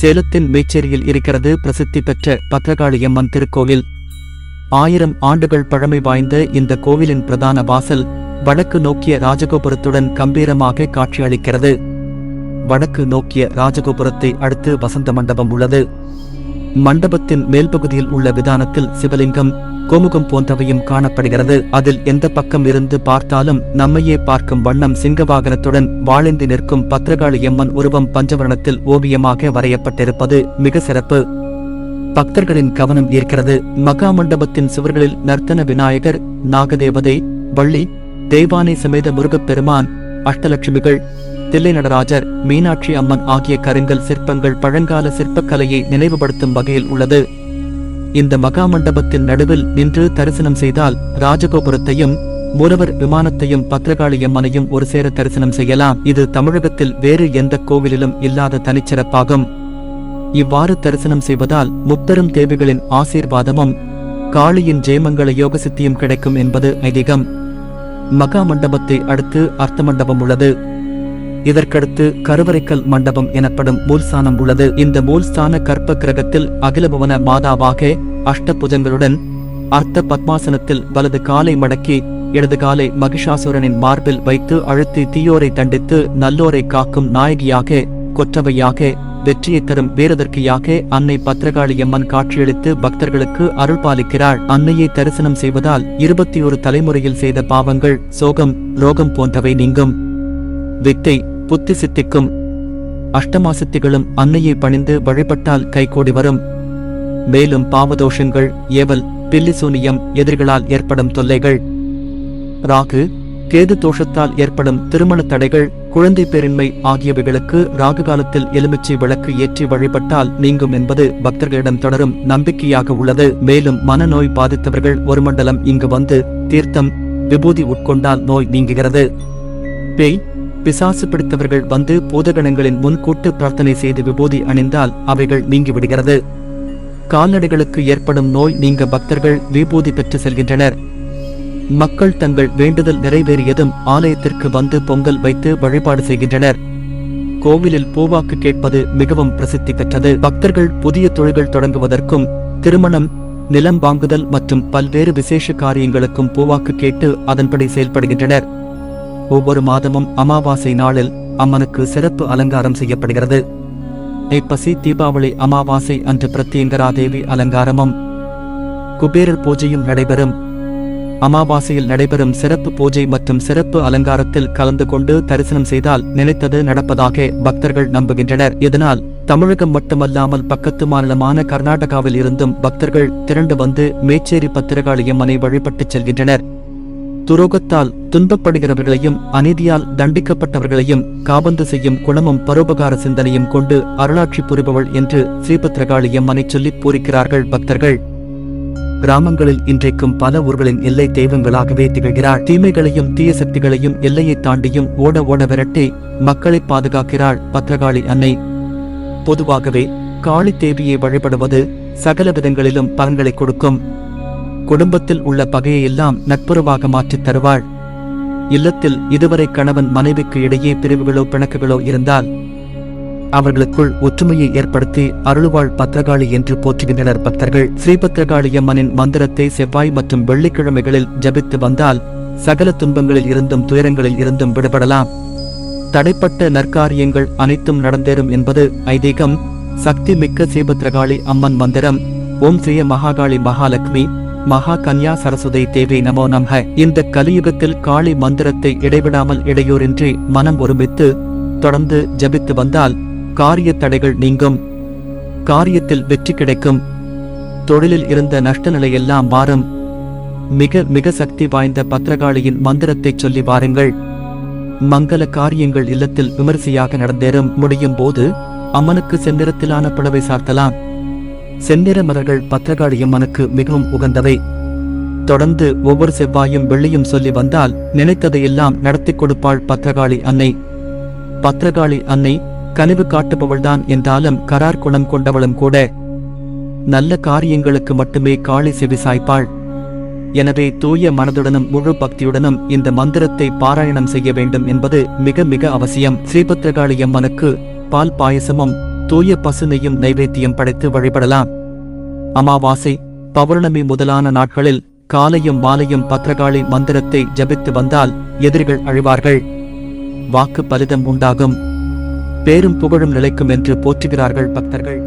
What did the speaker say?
சேலத்தின் மேச்சேரியில் இருக்கிறது பிரசித்தி பெற்ற பத்ரகாளியம்மன் திருக்கோவில். ஆயிரம் ஆண்டுகள் பழமை வாய்ந்த இந்த கோவிலின் பிரதான வாசல் வடக்கு நோக்கிய ராஜகோபுரத்துடன் கம்பீரமாக காட்சியளிக்கிறது. வடக்கு நோக்கிய ராஜகோபுரத்தை அடுத்து வசந்த மண்டபம் உள்ளது. மண்டபத்தின் மேல்பகுதியில் உள்ள விதானத்தில் சிவலிங்கம் கோமுகம் போன்றவையும் காணப்படுகிறது. அதில் எந்த பக்கம் இருந்து பார்த்தாலும் நம்மையே பார்க்கும் வண்ணம் சிங்க வாகனத்துடன் வாழேந்தி நிற்கும் பத்ரகாளி அம்மன் உருவம் பஞ்சவரணத்தில் ஓவியமாக வரையப்பட்டிருப்பது மிக சிறப்பு. பக்தர்களின் கவனம் ஈர்க்கிறது. மகா மண்டபத்தின் சுவர்களில் நர்த்தன விநாயகர் நாகதேவதை வள்ளி தெய்வானை சமேத முருகப்பெருமான் அஷ்டலட்சுமிகள் தில்லை நடராஜர் மீனாட்சி அம்மன் ஆகிய கருங்கல் சிற்பங்கள் பழங்கால சிற்பக்கலையை நினைவுபடுத்தும் வகையில் உள்ளது. இந்த மகா மண்டபத்தின் நடுவில் நின்று தரிசனம் செய்தால் ராஜகோபுரத்தையும் மூலவர் விமானத்தையும் பத்ரகாளி அம்மனையும் ஒரு சேர தரிசனம் செய்யலாம். இது தமிழகத்தில் வேறு எந்த கோவிலிலும் இல்லாத தனிச்சிறப்பாகும். இவ்வாறு தரிசனம் செய்வதால் முப்பெரும் தேவிகளின் ஆசீர்வாதமும் காளியின் ஜெயமங்கள யோக சித்தியும் கிடைக்கும் என்பது ஐதீகம். மகா மண்டபத்தை அடுத்து அர்த்த மண்டபம் உள்ளது. இதற்கடுத்து கருவறைக்கல் மண்டபம் எனப்படும் மூல்ஸ்தானம் உள்ளது. இந்த மூல்ஸ்தான கற்ப கிரகத்தில் அகிலபுவன மாதாவாக அஷ்டபுஜங்களுடன் அர்த்த பத்மாசனத்தில் வலது காலை மடக்கி இடது காலை மகிஷாசுரனின் மார்பில் வைத்து அழுத்தி தீயோரை தண்டித்து நல்லோரை காக்கும் நாயகியாக கொற்றவையாக வெற்றியை தரும் வீரதற்கியாக அன்னை பத்ரகாளி அம்மன் காட்சியளித்து பக்தர்களுக்கு அருள் பாலிக்கிறாள். அன்னையை தரிசனம் செய்வதால் இருபத்தி ஒரு தலைமுறையில் செய்த பாவங்கள் சோகம் ரோகம் போன்றவை நீங்கும். வித்தை புத்தி சித்திக்கும். அஷ்டமாசித்திகளும் அன்னையை பணிந்து வழிபட்டால் கைகூடி வரும். மேலும் பாவதோஷங்கள் ஏவல் பில்லிசூனியம் எதிரிகளால் ஏற்படும் தொல்லைகள். ராகு கேது தோஷத்தால் ஏற்படும் திருமண தடைகள் குழந்தை பேரின்மை ஆகியவைகளுக்கு ராகு காலத்தில் எலுமிச்சை விளக்கு ஏற்றி வழிபட்டால் நீங்கும் என்பது பக்தர்களிடம் தொடரும் நம்பிக்கையாக உள்ளது. மேலும் மனநோய் பாதித்தவர்கள் ஒரு மண்டலம் இங்கு வந்து தீர்த்தம் விபூதி உட்கொண்டால் நோய் நீங்குகிறது. பேய் பிசாசு பிடித்தவர்கள் வந்து பூதகணங்களின் முன் கூட்டு பிரார்த்தனை செய்து விபூதி அணிந்தால் அவைகள் நீங்கிவிடுகிறது. கால்நடைகளுக்கு ஏற்படும் நோய் நீங்க பக்தர்கள் விபூதி பெற்று செல்கின்றனர். மக்கள் தங்கள் வேண்டுதல் நிறைவேறியதும் ஆலயத்திற்கு வந்து பொங்கல் வைத்து வழிபாடு செய்கின்றனர். கோவிலில் பூவாக்கு கேட்பது மிகவும் பிரசித்தி பெற்றது. பக்தர்கள் புதிய தொழில்கள் தொடங்குவதற்கும் திருமணம் நிலம் வாங்குதல் மற்றும் பல்வேறு விசேஷ காரியங்களுக்கும் பூவாக்கு கேட்டு அதன்படி செயல்படுகின்றனர். ஒவ்வொரு மாதமும் அமாவாசை நாளில் அம்மனுக்கு சிறப்பு அலங்காரம் செய்யப்படுகிறது. ஐப்பசி தீபாவளி அமாவாசை அன்று பிரத்யங்கரா தேவி அலங்காரமும் குபேரர் பூஜையும் நடைபெறும். அமாவாசையில் நடைபெறும் சிறப்பு பூஜை மற்றும் சிறப்பு அலங்காரத்தில் கலந்து கொண்டு தரிசனம் செய்தால் நினைத்தது நடப்பதாக பக்தர்கள் நம்புகின்றனர். இதனால் தமிழகம் மட்டுமல்லாமல் பக்கத்து மாநிலமான கர்நாடகாவில் இருந்தும் பக்தர்கள் திரண்டு வந்து மேச்சேரி பத்திரகாளியம்மனை வழிபட்டுச் செல்கின்றனர். துரோகத்தால் துன்பப்படுகிறவர்களையும் அநீதியால் தண்டிக்கப்பட்டவர்களையும் காபந்து செய்யும் குணமும் பரோபகார சிந்தனையும் கொண்டு அருளாட்சி புரிபவள் என்று ஸ்ரீபத்ரகாளியம்மனை சொல்லிப் பூரிக்கிறார்கள் பக்தர்கள். கிராமங்களில் இன்றைக்கும் பல ஊர்களின் எல்லை தெய்வங்களாகவே திகழ்கிறாள். தீமைகளையும் தீய சக்திகளையும் எல்லையை தாண்டியும் ஓட ஓட விரட்டி மக்களை பாதுகாக்கிறாள் பத்ரகாளி அன்னை. பொதுவாகவே காளி தேவியை வழிபடுவது சகல விதங்களிலும் பலன்களை கொடுக்கும். குடும்பத்தில் உள்ள பகையை எல்லாம் நட்புறவாக மாற்றித் தருவாள். இல்லத்தில் இதுவரை கணவன் மனைவிக்கு இடையே பிரிவுகளோ பிணக்குகளோ இருந்தால் அவர்களுக்குள் ஒற்றுமையை ஏற்படுத்தி அருள்வாள் பத்ரகாளி என்று போற்றுகின்றனர் பக்தர்கள். ஸ்ரீபத்ரகாளியம்மனின் மந்திரத்தை செவ்வாய் மற்றும் வெள்ளிக்கிழமைகளில் ஜபித்து வந்தால் சகல துன்பங்களில் இருந்தும் துயரங்களில் இருந்தும் விடுபடலாம். தடைப்பட்ட நற்காரியங்கள் அனைத்தும் நடந்தேறும் என்பது ஐதீகம். சக்தி மிக்க ஸ்ரீபத்ரகாளி அம்மன் மந்திரம். ஓம் ஸ்ரீய மகாகாளி மகாலட்சுமி மகா கன்யா சரஸ்வதி தேவி நமோ நமக இந்த கலியுகத்தில் காளி மந்திரத்தை இடைவிடாமல் இடையூறின்றி மனம் ஒருமித்து தொடர்ந்து ஜபித்து வந்தால் காரிய தடைகள் நீங்கும். காரியத்தில் வெற்றி கிடைக்கும். தொழிலில் இருந்த நஷ்ட நிலையெல்லாம் மாறும். மிக மிக சக்தி வாய்ந்த பத்திரகாளியின் மந்திரத்தைச் சொல்லி வாருங்கள். மங்கள காரியங்கள் இல்லத்தில் விமரிசையாக நடந்தேறும். முடியும் போது அம்மனுக்கு செந்நிறத்திலான புடவை சார்த்தலாம். செந்நிற மலர்கள் பத்ரகாளி அம்மனுக்கு மிகவும் உகந்தவை. தொடர்ந்து ஒவ்வொரு செவ்வாயும் வெள்ளியும் சொல்லி வந்தால் நினைத்ததையெல்லாம் நடத்தி கொடுப்பாள் பத்ரகாளி அன்னை. பத்ரகாளி அன்னை கனிவு காட்டுபவள்தான் என்றாலும் கரார் குணம் கொண்டவளும் கூட. நல்ல காரியங்களுக்கு மட்டுமே காளி செவி சாய்ப்பாள் எனவே தூய மனதுடனும் முழு பக்தியுடனும் இந்த மந்திரத்தை பாராயணம் செய்ய வேண்டும் என்பது மிக மிக அவசியம். ஸ்ரீபத்ரகாளி அம்மனுக்கு பால் பாயசமும் தூய பசுனையும் நைவேத்தியம் படைத்து வழிபடலாம். அமாவாசை பௌர்ணமி முதலான நாட்களில் காலையும் மாலையும் பத்ரகாளி மந்திரத்தை ஜபித்து வந்தால் எதிரிகள் அழிவார்கள். வாக்கு பலிதம் உண்டாகும். பேரும் புகழும் நிலைக்கும் என்று போற்றுகிறார்கள் பக்தர்கள்.